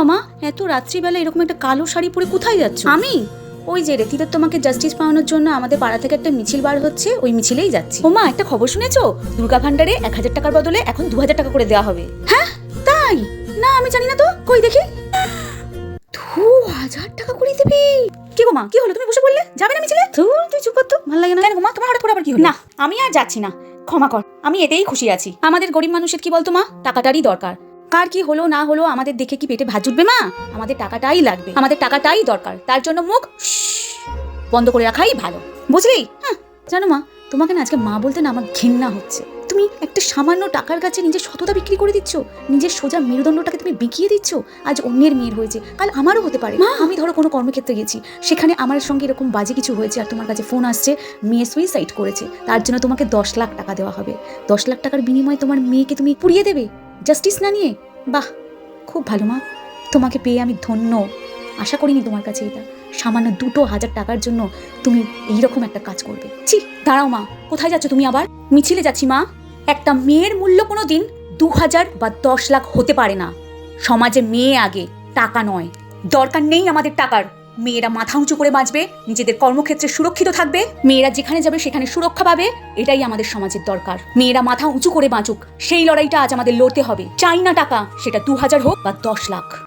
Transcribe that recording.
মামা এত রাত্রিবেলা এরকম একটা কালো শাড়ি পরে কোথায় যাচ্ছ? আমি? ওই যে রেতিদের তোমাকে জাস্টিস পাওয়ানোর জন্য আমাদের পাড়া থেকে একটা মিছিল বার হচ্ছে ওই মিছিলেই যাচ্ছি। ও মা একটা খবর শুনেছো? দুর্গা ভান্ডারে এক হাজার টাকার বদলে এখন দু হাজার টাকা করে দেওয়া হবে। হ্যাঁ? তাই? না আমি জানি না তো। কই দেখি। দু হাজার টাকা করে দিবি? কি গো মা কি হলো? তুমি বসে বললে যাবে না মিছিলে? তুই তুই চুপ কর তো ভালো লাগে না। কেন মা তোমার হঠাৎ করে আবার কি হলো? না আমি আর যাচ্ছি না। ক্ষমা কর আমি এতেই খুশি আছি। আমাদের গরিব মানুষের কি বলতো মা? টাকাটারই দরকার। কার কি হলো না হলো আমাদের দেখে কি পেটে ভাত জুটবে মা? আমাদের টাকাটাই লাগবে। আমাদের টাকাটাই দরকার। তার জন্য মুখ বন্ধ করে রাখাই ভালো। বুঝলি? হ্যাঁ জানো মা তোমাকে না আজকে মা বলতে না আমার ঘেন্না হচ্ছে। তুমি একটা সামান্য টাকার কাছে নিজের সততা বিক্রি করে দিচ্ছ। নিজের সোজা মেরুদণ্ডটাকে তুমি বিকিয়ে দিচ্ছ। আজ অন্যের মেয়ের হয়েছে। কাল আমারও হতে পারে। মা! আমি ধরো কোনো কর্মক্ষেত্রে গেছি। সেখানে আমার সঙ্গে এরকম বাজে কিছু হয়েছে আর তোমার কাছে ফোন আসছে। মেয়ে সুইসাইড করেছে। তার জন্য তোমাকে দশ লাখ টাকা দেওয়া হবে। দশ লাখ টাকার বিনিময়ে তোমার মেয়েকে তুমি পুড়িয়ে দেবে। জাস্টিস না নিয়ে? বাহ, খুব ভালো মা। তোমাকে পেয়ে আমি ধন্য। আশা করিনি তোমার কাছে এটা। সামান্য দুটো হাজার টাকার জন্য তুমি এইরকম একটা কাজ করবে। ছি, দাঁড়াও মা। কোথায় যাচ্ছ তুমি আবার? মিছিলে যাচ্ছি মা। একটা মেয়ের মূল্য কোনো দিন দু হাজার বা দশ লাখ হতে পারে না। সমাজে মেয়ে আগে, টাকা নয়। দরকার নেই আমাদের টাকার। মেয়েরা মাথা উঁচু করে বাঁচবে, নিজেদের কর্মক্ষেত্রে সুরক্ষিত থাকবে, মেয়েরা যেখানে যাবে সেখানে সুরক্ষা পাবে, এটাই আমাদের সমাজের দরকার। মেয়েরা মাথা উঁচু করে বাঁচুক, সেই লড়াইটা আজ আমাদের লড়তে হবে। চাই না টাকা, সেটা দু হাজার হোক বা দশ লাখ।